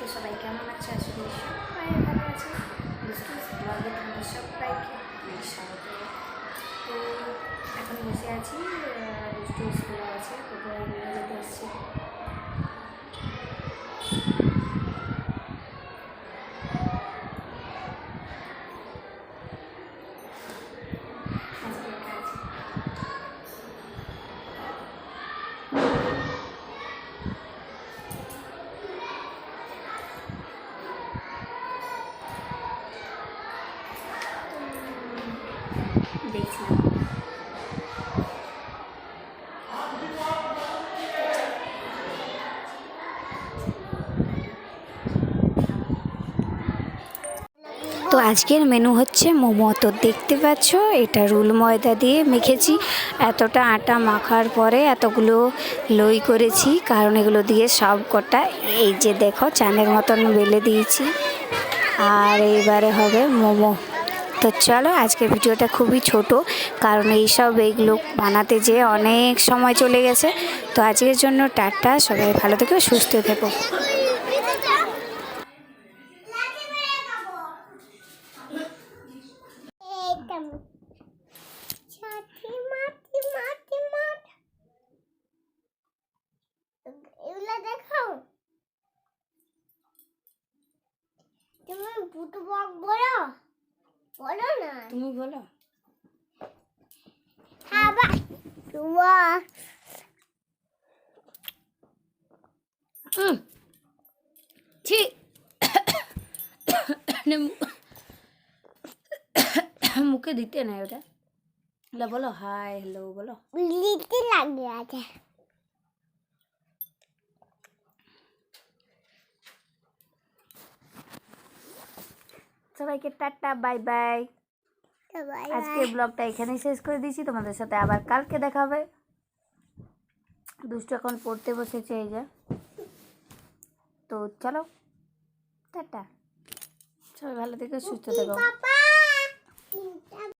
তো সবাই কেমন আছে? আশা করি সবাই ভালো আছে। বিস্কুট ব্লগে তোমাদের সবাইকে স্বাগত। তো এখন বসে আছি স্কুলে আছে নিয়ে যেতে এসেছি। তো আজকের মেনু হচ্ছে মোমো। তো দেখতে পাচ্ছ, এটা রুল ময়দা দিয়ে মেখেছি। এতটা আটা মাখার পরে এতগুলো লই করেছি, কারণ এগুলো দিয়ে সব কটা, এই যে দেখো, চানের মতন বেলে দিয়েছি। আর এইবারে হবে মোমো। তো চলো, আজকের ভিডিওটা খুবই ছোট, কারণ এইসব এইগুলো বানাতে যেয়ে অনেক সময় চলে গেছে। তো আজকের জন্য টাটা, সবাই ভালো থেকো, সুস্থ থেকো। তুমি বলো না তুমি বলো আবার তোমার ছি মুখে দিতে নাই ওটা এলা বলো হাই হ্যালো বলো লিতে লাগে আছে সবাইকে টাটা বাই বাই। সবাই আজকে ব্লগটা এখানেই শেষ করে দিয়েছি। তোমাদের সাথে আবার কালকে দেখা হবে। দুষ্টু এখন পড়তে বসেছে এই যে। তো চলো টাটা। সবাই ভালো থেকো সুস্থ থেকো। পাপা